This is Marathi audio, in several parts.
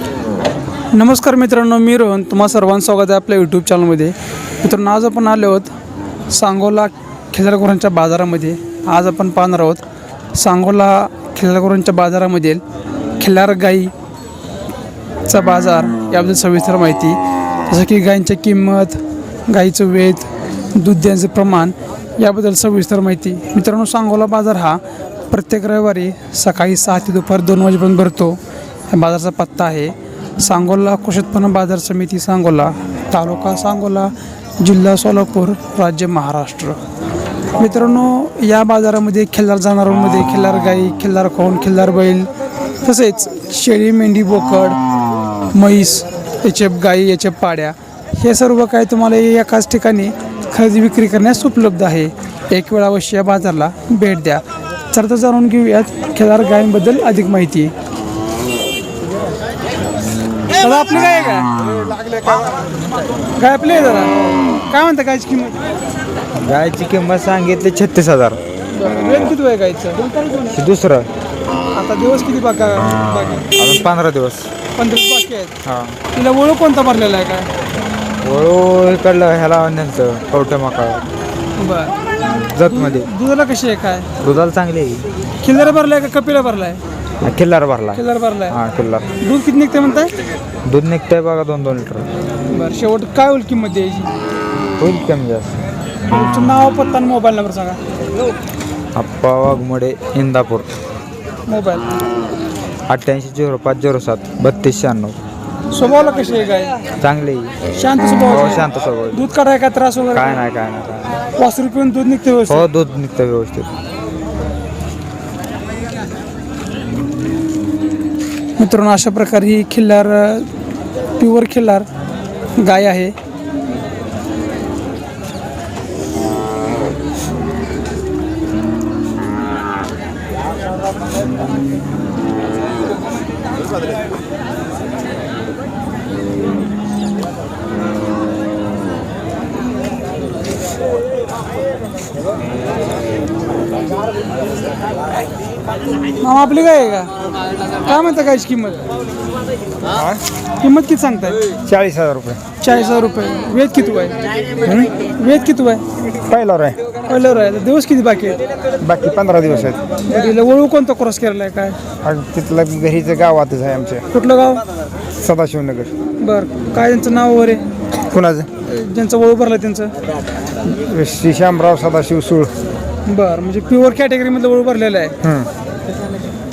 नमस्कार मित्रांनो मी रोहन. तुम्हा सर्वांचं स्वागत आहे आपल्या यूट्यूब चॅनलमध्ये मित्रांनो आज आपण आलो आहोत सांगोला खिल्लारगुरांच्या बाजारामध्ये. आज आपण पाहणार आहोत सांगोला खिल्लारगुरांच्या बाजारामधील खिल्लार गाईचा बाजार. याबद्दल सविस्तर माहिती. जसं की गायींची किंमत गाईचं वेध दूध द्यायचं प्रमाण याबद्दल सविस्तर माहिती. मित्रांनो सांगोला बाजार हा प्रत्येक रविवारी सकाळी सहा ते दुपार दोन वाजेपर्यंत भरतो. बाजारचा पत्ता आहे. सांगोला कृषी उत्पन्न बाजार समिती सांगोला तालुका सांगोला जिल्हा सोलापूर राज्य महाराष्ट्र. मित्रांनो या बाजारामध्ये खिल्लार जनावरांमध्ये खिल्लार गाई खिल्लार खोण खिल्लार बैल तसेच शेळी मेंढी बोकड म्हैस याचे गाई याचे पाड्या हे सर्व काय तुम्हाला एकाच ठिकाणी खरेदी विक्री करण्यास उपलब्ध आहे. एक वेळा अवश्य या बाजारला भेट द्या. तर जाणून घेऊयात खिल्लार गायींबद्दल अधिक माहिती. दादा आपली काय आहे का? काय आपली आहे दादा. काय म्हणता गायची किंमत? गायची किंमत सांगितली छत्तीस हजार. वेळ किती आहे गायचं? हे दुसरं. आता दिवस किती बाका बाकी. अजून पंधरा दिवस. पंधरा बाकी आहेत. हां. तिला ओळख कोणता भरलेला आहे काय? वळू इकडलं ह्याला त्यांचं कवठं मका बरं. जतमध्ये. दुधाला कशी आहे काय? दुधाला चांगली आहे. किल्लार भरलाय का कपिला भरलाय? किल्लार भरला. किल्लार भरलाय हां किल्लार दूध किती निघते म्हणताय? दूध निघतंय बघा दोन दोन लिटर. बरं शेवट काय होईल किंमत द्यायची? होईल कमी जास्त. तुमचं नाव पत्ता आणि मोबाईल नंबर सांगा. आप्पा वाघमोडे इंदापूर. मोबाईल. अठ्ठ्याऐंशी झिरो पाच झिरो सात बत्तीस शहाण्णव. स्वभावाला कशी आहे काय चांगली. शांत हो स्वभाव शांत स्वभाव दूध काढाय काय त्रास वगैरे? काय नाही काय नाही काय नाही. पाच रुपये दूध निघते व्यवस्थित. हो दूध निघतं व्यवस्थित. मित्रांनो अशा प्रकारे ही खिल्लार प्युअर खिल्लार गाय आहे. मामा आपली काय आहे का? काय म्हणता गायची किंमत? किंमत किती सांगताय? चाळीस हजार रुपये. चाळीस हजार रुपये. वेद किती आहे वेद किती आहे पहिल्यावर आहे पहिल्यावर आहे दिवस किती बाकी आहेत? बाकी पंधरा दिवस आहेत. घरीला वळू कोणता क्रॉस केलेला आहे काय? तिथलं घरीचं गावातच आहे आमच्या कुठलं गाव? सदाशिवनगर. बरं. काय त्यांचं नाव वगैरे? कुणाचं? ज्यांचं वळू भरलं त्यांचं? श्री श्यामराव सदाशिव सूळ. बरं. म्हणजे प्युअर कॅटेगरीमधलं वळू भरलेलं आहे.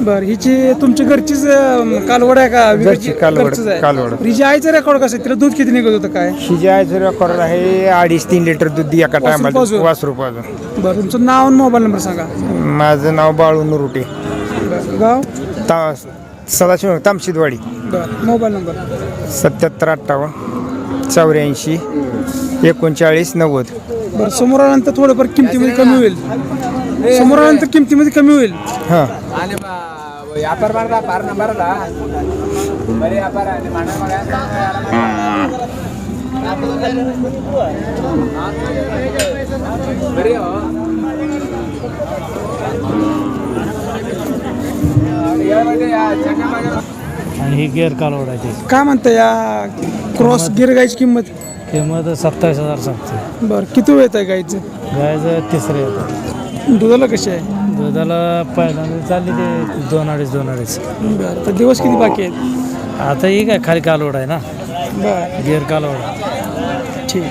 बरं हिची तुमची घरचीच अं, कालवड आहे का? घरची कालवड, घरचीच आहे. कालवड. हिची आईचं रेकॉर्ड कसं आहे? तिला दूध किती निघत होतं काय? शिजायचं रेकॉर्ड आहे अडीच तीन लिटर दूध एका टायमाला पाजून? वास रुपयाचं बरं तुमचं नाव आणि मोबाईल नंबर सांगा. माझं नाव बाळू नुरुटे. बरं गाव? ता सदाशिव तामशिदवाडी. बरं मोबाईल नंबर? सत्याहत्तर अठ्ठावन्न चौऱ्याऐंशी एकोणचाळीस नव्वद. बरं समोर आल्यानंतर थोडंफार किमतीमध्ये कमी होईल. समोर आल्यानंतर किमतीमध्ये कमी होईल. हां. आणि ही. गेअर कालवडायची काय म्हणता या क्रॉस गिर गायची किंमत? किंमत सत्तावीस हजार सांगते. बरं किती वेळ आहे गायचं गायचं तिसरं येतं दुधाला कशी आहे? दुधाला पहिल्यांदा चालली ते दोन अडीच दोन अडीच. बरं तर दिवस किती बाकी आहेत? आता ही काय खाली कालवड आहे ना? बरं. गेअर कालवड. ठीक.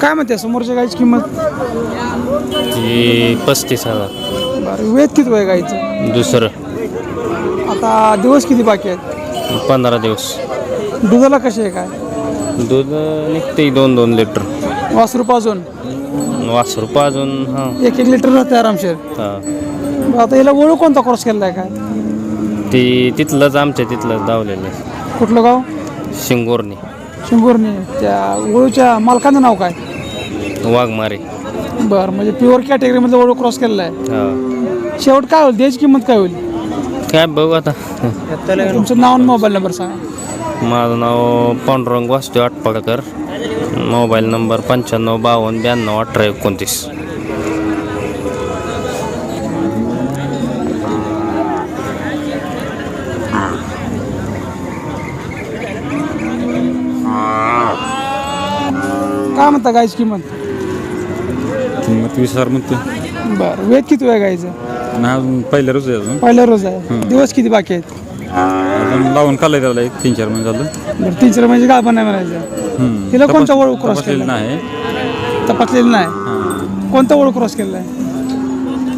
काय म्हणते समोरच्या गायची किंमत? ती पस्तीस हजार. बरं वेद किती आहे गायचं दुसरं. आता दिवस किती बाकी आहेत? पंधरा दिवस. दुधाला कशी आहे काय? दूध निघते दोन दोन लिटर. वासरू पाजून? वास रुपये अजून हां. एक एक लिटर राहते आरामशीर. हां. आता हिला वळू कोणता क्रॉस केलेला आहे काय? ती तिथलंच आमच्या तिथलंच धावलेलं आहे. कुठलं गाव? शिंगोरनी शिंगोरणी. त्या वळूच्या मालकाचं नाव काय? वाघमारे. बरं म्हणजे प्युअर कॅटेगरीमधलं वळू क्रॉस केलेला आहे शेवट काय होईल? द्यायची किंमत काय होईल? काय बघू आता. तुमचं नाव आणि मोबाईल नंबर सांगा. माझं नाव पांडुरंग वासुदेव आटपाडकर. मोबाईल नंबर पंच्याण्णव बावन्न ब्याण्णव अठरा एकोणतीस. काय म्हणता गायच किंमत? किंमत वीस हजार म्हणतो बरं वेळ किती वेळ गायचं अजून पहिल्या रोज आहे अजून. पहिला रोज आहे. दिवस किती बाकी आहेत? अजून लावून काढलाय त्याला एक तीन चार महिने झालं. बरं तीन चार म्हणजे काय पण नाही म्हणायचं. हम्म. तिला कोणता तपास- वळू क्रॉस तपासलेलं केला नाही. तपासलेलं नाही. हां. कोणता ओळख क्रॉस केलेला आहे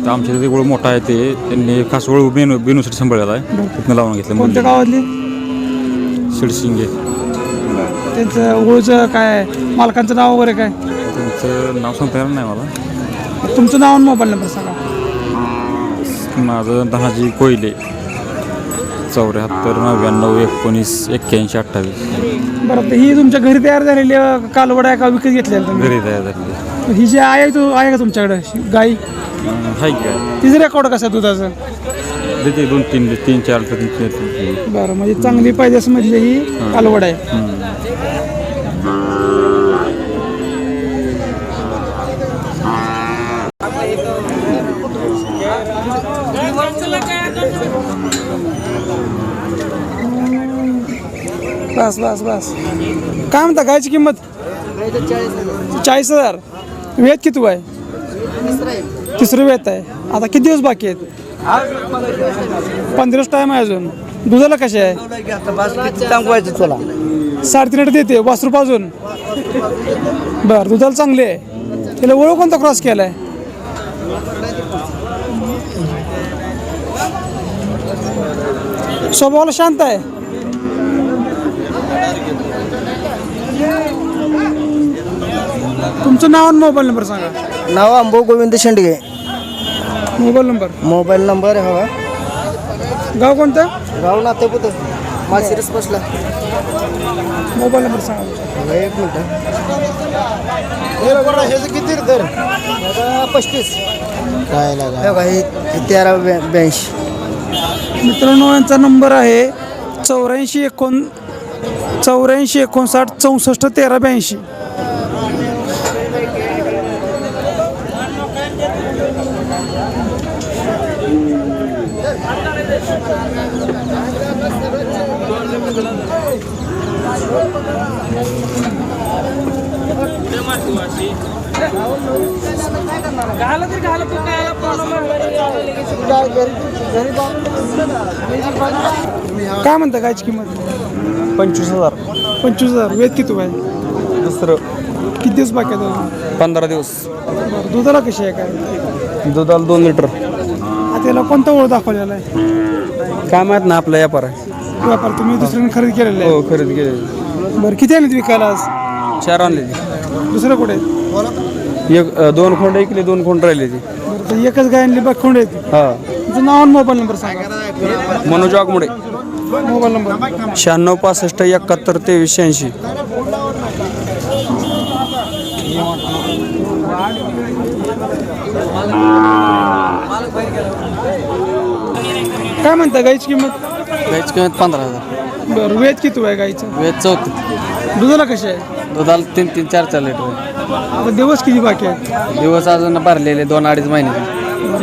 तर आमच्या तिथे वळू मोठा आहे ते त्यांनी खास वळू बेनू बेनूसाठी सांभाळलेला आहे. तिथनं लावून घेतलं कोणत्या गावातली? शिडसिंगे त्यांचं ओळूचं काय? मालकांचं नाव वगैरे काय? त्यांचं नाव सांगता येणार नाही मला. तुमचं नाव आणि मोबाईल नंबर सांगा. माझं धनाजी कोयले. चौऱ्याहत्तर नव्याण्णव एकोणीस एक्क्याऐंशी अठ्ठावीस. बरं तर ही तुमच्या घरी तयार झालेली अं, कालवड आहे का विकत घेतलेली तुम्ही? घरी तयार झालेली ही जी आहे तो आहे का तुमच्याकडे? गाई? हाय काय तिचं रेकॉर्ड कसं आहे दुधाचं? देते दोन तीन तीन चार तीन तीन तीन. बरं म्हणजे चांगली पाहिजे असं म्हणजे ही कालवड आहे. बस बस बस. काय म्हणता गायची किंमत? चाळीस हजार. वेत किती आहे तिसरं वेत आहे. आता किती दिवस बाकी आहेत? पंधराच टाईम आहे अजून. दुधाला कसे आहे? सांगवायचं तुला साडेतीन लिटर देते. वासरू पाजून बर दुधाला चांगले आहे. त्याला ओळख कोणता क्रॉस केला आहे स्वभावाला शांत आहे. तुमचं नाव आणि मोबाईल नंबर सांगा. नाव Ambo Govind Shendge. Mobile number. Mobile number हवा. गाव कोणतं? गाव नाते पुत माशिरस बसला. मोबाईल नंबर सांगा. एक मिनिट. ह्याचं किती पस्तीस. काय लागा हे तेरा ब्या- ब्याऐंशी. मित्रांनो यांचा नंबर आहे चौऱ्याऐंशी एकोण चौऱ्याऐंशी एकोणसाठ चौसष्ट तेरा ब्याऐंशी. काय म्हणता गायची किंमत? पंचवीस हजार. पंचवीस हजार. वेद किती आहे दुसरं. किती दिवस बाकी आहेत अजून? पंधरा दिवस. बरं दुधाला कशी आहे काय? दुधाला दोन लिटर. आता त्याला कोणता ओळ दाखवलेला आहे? काय माहीत ना आपला व्यापार आहे. व्यापार तुम्ही दुसऱ्याने खरेदी केलेला हो खरेदी केली आहे बरं किती आणले विकायला आज? चार आणले ती दुसरं कुठे आहे? एक अं, दोन खोंड ऐकले दोन खोंड राहिले ती बरं तर एकच गाय आणली बाकी कोण येते हा. तुमचं नाव आणि मोबाईल नंबर सांगा. मनोज वाघमोडे. Mobile number. शहाण्णव पासष्ट एकाहत्तर तेवीस शहाऐंशी. काय म्हणता गायची किंमत? गायची किंमत पंधरा हजार. बरं वेद किती आहे गायचं वेज चौथी. दुधाला कशी आहे? दुधाला तीन तीन चार चार लिटर आहे. आता दिवस किती बाकी आहेत? दिवस अजून भरलेले दोन अडीच महिने.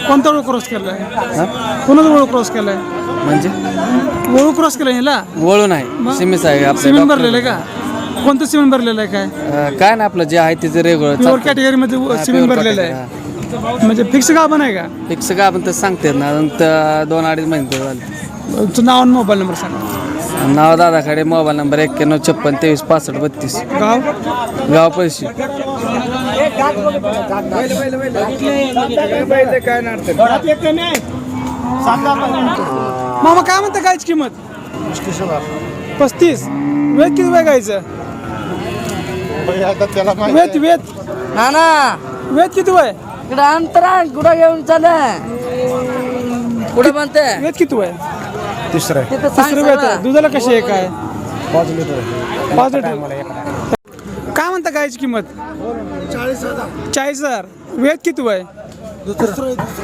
कोणता ओळख क्रॉस केला आहे कोणाचा ओळख क्रॉस केला आहे म्हणजे? ओळख क्रॉस केला ह्याला वळू नाही. सिमेंट आहे सिमेंट भरलेलं आहे का? कोणतं सिमेंट भरलेलं आहे काय? अं, काय ना आपलं जे आहे ते रेग्युलर प्युअर कॅटेगरीमध्ये सिमेंट भरलेलं आहे. म्हणजे फिक्स का पण आहे का? फिक्स का आपण तर सांगते ना अजून तर दोन अडीच महिने तर झाले. तुमचं नाव आणि मोबाईल नंबर सांगा. नाव दादाकडे मोबाईल नंबर एक्क्याण्णव छप्पन तेवीस पासष्ट बत्तीस. गाव? गाव पैसे मामा काय म्हणता गायची किंमत? पस्तीस. वेद किती वेळ गायचं? वेद वेद. ना ना वेद किती वय? इकडं अंतरा कुठं घेऊन चालय कुठं म्हणते. वेद किती वय? तिथं सांग तिसरं वेद. दुधाला कशी आहे काय? पाच लिटर. काय म्हणता गायची किंमत? चाळीस हजार. वेद किती वय?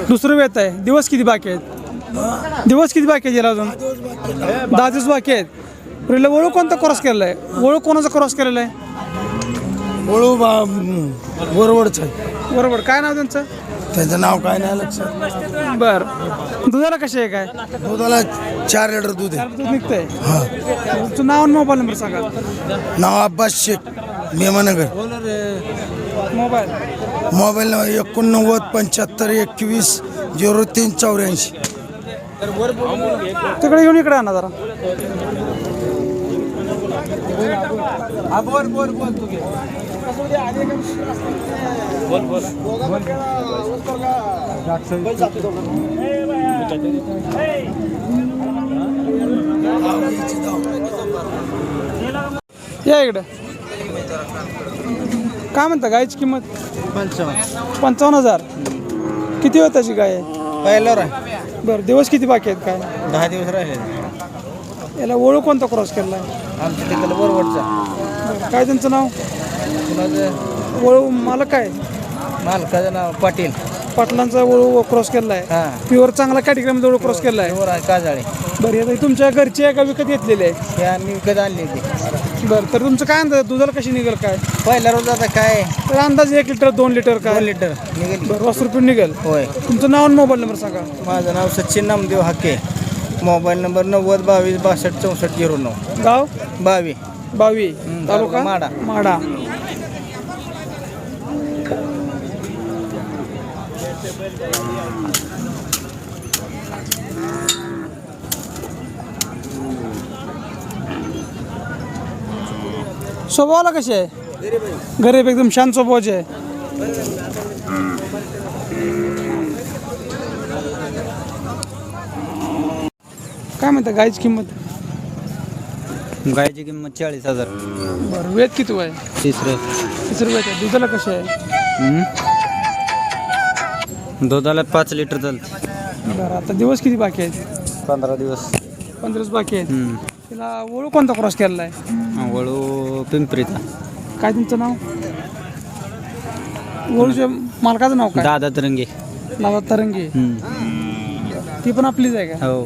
दुसरं वेत आहे. दिवस किती बाकी आहेत? दिवस किती बाकी आहेत याला अजून? दहा दिवस बाकी आहेत. पहिलं ओळख कोणता क्रॉस केलेला आहे? ओळख कोणाचा क्रॉस केलेला आहे? वळू बरोबरच आहे. बरोबर काय नाव त्यांचं? त्याचं नाव काय नाही लक्षात. बर. दुधाला कशी आहे काय? दुधाला चार लिटर दूध आहे. दूध निघतंय? तुमचं नाव आणि मोबाईल नंबर सांगा. नाव Abbas Shaikh Bhimanagar mobile. Mobile number एकोणनव्वद पंच्याहत्तर एकवीस झिरो तीन चौऱ्याऐंशी. तिकडे घेऊन इकडे आणा जरा. या इकडे. काय म्हणता गायची किंमत? पंचावन्न हजार. किती होत त्याची गाय? आहे पहिल्यावर आहे. बरं दिवस किती बाकी आहेत काय? दहा दिवस राहिले. याला ओळख कोणता क्रॉस केला आहे? आमच्या तिकडे बरोबरचा बरं, काय त्यांचं नाव? कुणाचं? ओळू मला काय? मालकाचं नाव पाटील. पाटलांचा ओळू क्रॉस केला आहे हां. प्युअर चांगला कॅटेगरीमध्ये ओळख क्रॉस केला आहे वर आहे काजाळे. बरं हे तुमच्या घरची आहे का विकत घेतलेली आहे. हे आम्ही विकत आणली होती. बरं तर तुमचं काय अंदाज आहे? दुधाला कशी निघेल काय? पहिल्या रोज आता काय? तर अंदाज एक लिटर दोन लिटर काय? दोन लिटर निघेल. बरं वास रुपये निघेल. होय. तुमचं नाव आणि मोबाईल नंबर सांगा. माझं नाव सचिन नामदेव हाके. मोबाईल नंबर नव्वद बावीस बासष्ट चौसष्ट झिरो नऊ. गाव? बावी. बावी. तालुका? माढा. माडा. स्वभावाला कसे आहे? गरीब एकदम शांत स्वभावाचे आहे. काय म्हणता गायची किंमत? गायची किंमत चाळीस हजार. बरं वेद किती आहे तिसरं तिसरं वेद आहे. दुधाला कसे आहे? दुधाला पाच लिटर चालते. बरं आता दिवस किती बाकी आहेत? पंधरा दिवस. पंधरा दिवस बाकी आहेत. तिला ओळख कोणता क्रॉस केलेला आहे? वळू पिंपरीचा. काय तुमचं नाव? ओळूच्या मालकाचं नाव काय? दादा तरंगे. नावात तरंगी. ती पण आपलीच आहे का? हो.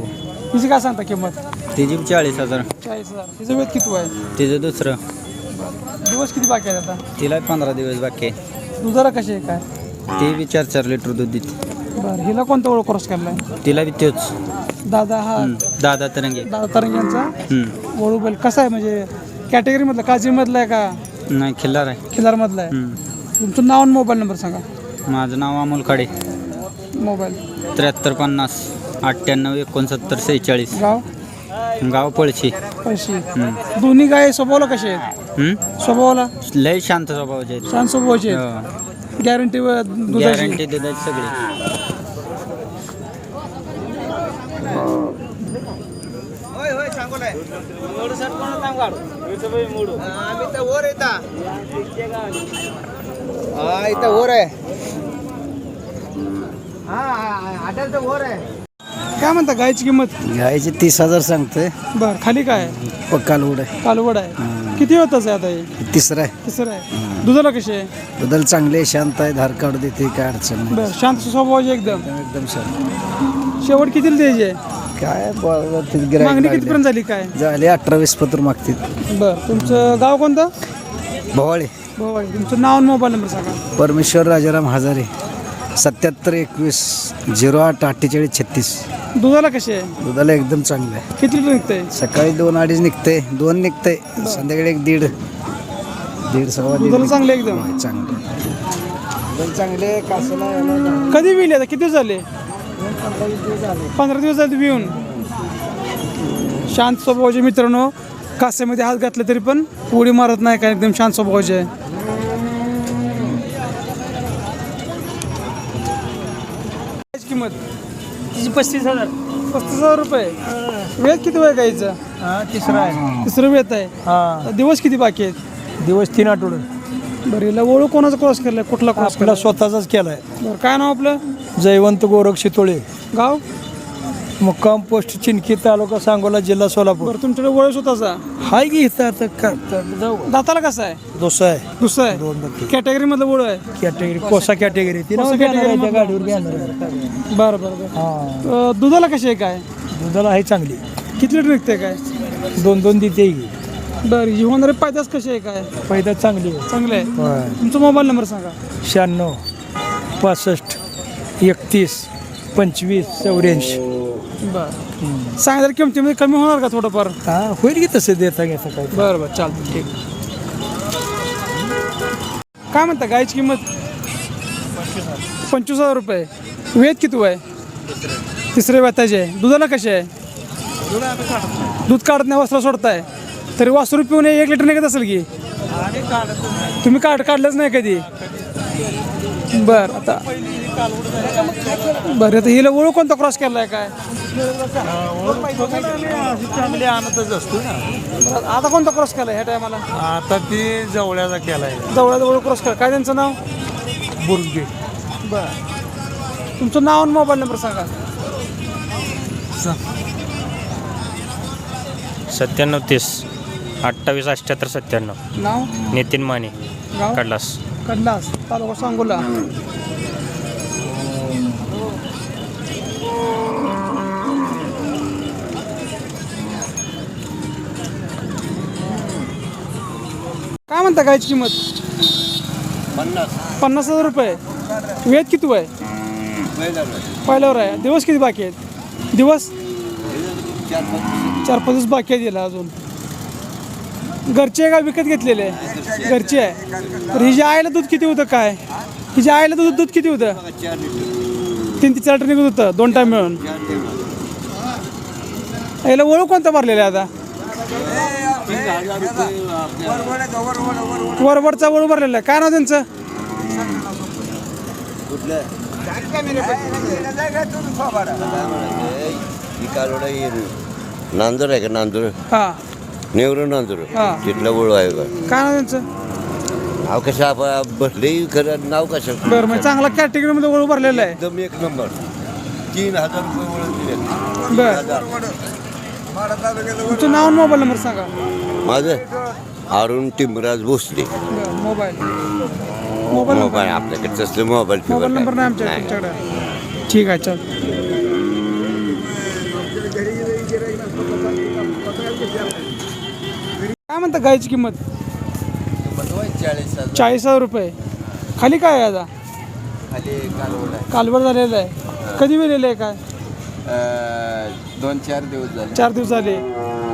तिची काय सांगता किंमत? तिची चाळीस हजार. चाळीस हजार. तिचं वेद किती आहे? तिचं दुसरं. दिवस किती बाकी आहेत आता? तिला पंधरा दिवस बाकी आहे. दुधाला कशी आहे काय? ती बी चार चार लिटर दूध देते. बरं हिला कोणता ओळख क्रॉस केला आहे तिला बी तोच. दादा हा? दादा तरंगे. दादा तरंगी यांचा? हम्म. ओळू बैल कसा आहे म्हणजे कॅटेगरीमधला काजीमधला आहे का? नाही खिल्लार आहे. खिलारमधला आहे? हम्म. तुमचं नाव आणि मोबाईल नंबर सांगा. माझं नाव अमोल खाडे. मोबाईल. त्र्याहत्तर पन्नास अठ्ठ्याण्णव एकोणसत्तर सेहेचाळीस. गाव? गाव पळशी. पैसे दोन्ही गाय स्वभावाला कसे आहेत? हम्म? स्वभावाला? लय शांत स्वभावाचे आहेत. शांत स्वभावाचे आहेत. हो. गॅरंटी दुधाची? गॅरंटी देतात सगळी. हा इथं आहे. हा काय म्हणता गायची किंमत? गायची तीस हजार सांगतोय. बर खाली काय कालवड आहे. कालवड आहे. किती होताच आहे आता हे? तिसरा आहे. तिसरं आहे. दुधाला कशी आहे? बदल चांगले शांत आहे धार काढू देते काय अडचण नाही. बर शांत स्वभावाची एकदम. एकदम शांत. शेवट कितीला द्यायची आहे काय ते मागणी कितीपर्यंत झाली काय. झाले अठरा वीस पत्र मागतील. बर तुमचं गाव कोणतं? भवाळे. भवाडी तुमचं नाव आणि मोबाईल नंबर सांगा. परमेश्वर राजाराम हजारे. सत्याहत्तर एकवीस झिरो आठ अठ्ठेचाळीस छत्तीस. दुधाला कशी आहे? दुधाला एकदम चांगलं आहे. किती लिटर निघतंय? सकाळी दोन अडीच निघते दोन निघते संध्याकाळी एक दीड. दीड सव्वा दीड. दुधाला चांगले एकदम. निघतंय. चांगलं एकदम चांगले कासला याला कधी विले आता? किती दिवस झाले? पंधरा दिवस झाले येऊन. शांत स्वभावाचे मित्रांनो कास्यामध्ये हात घातले तरी पण उडी मारत नाही काय एकदम शांत स्वभावाचे आहे कायची किंमत? तिची पस्तीस हजार. पस्तीस हजार रुपये. वेद किती वय गाईचं हा तिसरा आहे. तिसरं वेत आहे. हा. दिवस किती बाकी आहेत? दिवस तीन आठवडे. बरं हिला ओळख कोणाचा क्रॉस केलाय? कुठला क्रॉस आपला केला स्वतःचाच केलाय. बरं काय नाव आपलं? जयवंत गोरख शितोळे. गाव? मुक्काम पोस्ट चिनकी तालुका सांगोला जिल्हा सोलापूर. बरं तुमच्याकडे ओळख स्वतःचा हाय की इथं आता का जाऊ. दाताला कसा आहे? दोसा आहे. दुसरं दोन आहे? बत्तीस. कॅटेगरी मधलं ओळ आहे? कॅटेगरी कोसा कॅटेगरी. ती कोसा category गाडीवर घेणार आहे. बरं बरं बरं. हा. अं, दुधाला कशी आहे काय? दुधाला आहे चांगली. किती लिटर निघते काय? दोन दोन देते ही. बरं ही होणारे पायदास कशी आहे काय? पैदा चांगली आहे. चांगलं आहे? होय. तुमचा मोबाईल नंबर सांगा. शहाण्णव पासष्ट एकतीस पंचवीस चौऱ्याऐंशी. बरं. सांगितलं किमतीमध्ये कमी होणार का थोडंफार? हा होईल की तसं देता घेता काय बरं बरं चालतं ठीक. काय म्हणता गायची किंमत? पंचवीस हजार रुपये. वेद किती आहे तिसरे वेताचे आहे. दुधाला कसे आहे? दूध काढत नाही वस्त्र सोडताय. तरी वासरू पिऊन एक लिटर निघत असेल की? तुम्ही काढ काढलंच नाही कधी. बर आता बरं आता हिला ओळख कोणता क्रॉस केलाय काय? चांगली आणतच असतो ना. आता कोणता क्रॉस केलाय ह्या टायमाला आता ती जवळ्याचा केलाय. जवळजवळ क्रॉस केला. काय त्यांचं नाव? बुरगे. बरं. तुमचं नाव आणि मोबाईल नंबर सांगा. सत्त्याण्णव तीस. अठ्ठावीस अठ्ठ्याहत्तर सत्त्याण्णव. नाव? नितीन माने. गाव? कडलास. कडलास. तालुका सांगोला. म्हणता गायची किंमत? पन्नास. हजार रुपये. वेद किती आहे पहिल्यावर आहे. दिवस किती बाकी आहेत? दिवस? चार पाच दिवस बाकी आहेत याला अजून. घरचे आहे का विकत घेतलेले घरचे आहे. तर हिच्या आईला दूध किती होतं काय? हिच्या आईला दूध दूध किती होतं? तीन ते चार लिटर निघत होतं. दोन टाइम मिळून. याला ओळख कोणता भरलेला आहे आता? वरवरचा ओळख भरलेला आहे. काय नाव त्यांचं? नांदूर आहे का नांदूर? हां. नेहरू नांदूर. हा. तिथला ओळ आहे का काय नाव त्यांचं? नाव कसं आपण बसले खरं नाव कसं? बरं मग चांगला कॅटेगरीमध्ये ओळख भरलेला आहे. एकदम एक नंबर. तीन हजार रुपये ओळख दिले बरं. तुमचं नाव आणि मोबाईल नंबर सांगा. माझं अरुण टिमराज भोसले. बरं मोबाईल. मोबाईल नंबर मोबाईल आपल्याकडे तसलं मोबाईल मोबाईल नंबर नाही आमच्या. तुमच्याकडे. ठीक आहे चल. काय म्हणता गायची किंमत? चाळीस हजार रुपये. खाली काय आहे आता? कालवड झालेलं आहे. कधी वेलेलं आहे काय? दोन चार दिवस झाले. चार दिवस झाले.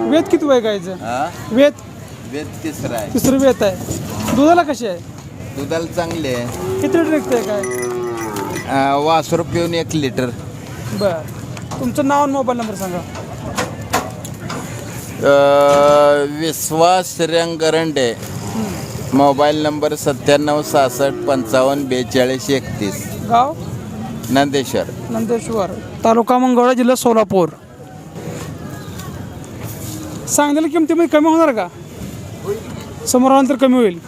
वेत किती वय गायचं? हा? वेत वेद तिसरा आहे. तिसरं वेत आहे. दुधाला कशी आहे? दुधाला चांगले आहे. किती लिटर निघतंय काय? अं, वासरू पिऊन एक लिटर. बरं. तुमचं नाव आणि मोबाईल नंबर सांगा. अं, विश्वास रंगरंडे. मोबाईल नंबर सत्त्याण्णव सहासष्ट पंचावन्न बेचाळीस एकतीस. गाव? नंदेश्वर. नंदेश्वर. तालुका मंगळा जिल्हा सोलापूर. सांगलेल्या किमतीमध्ये म्हणजे कमी होणार का? समोर आल्यानंतर कमी होईल.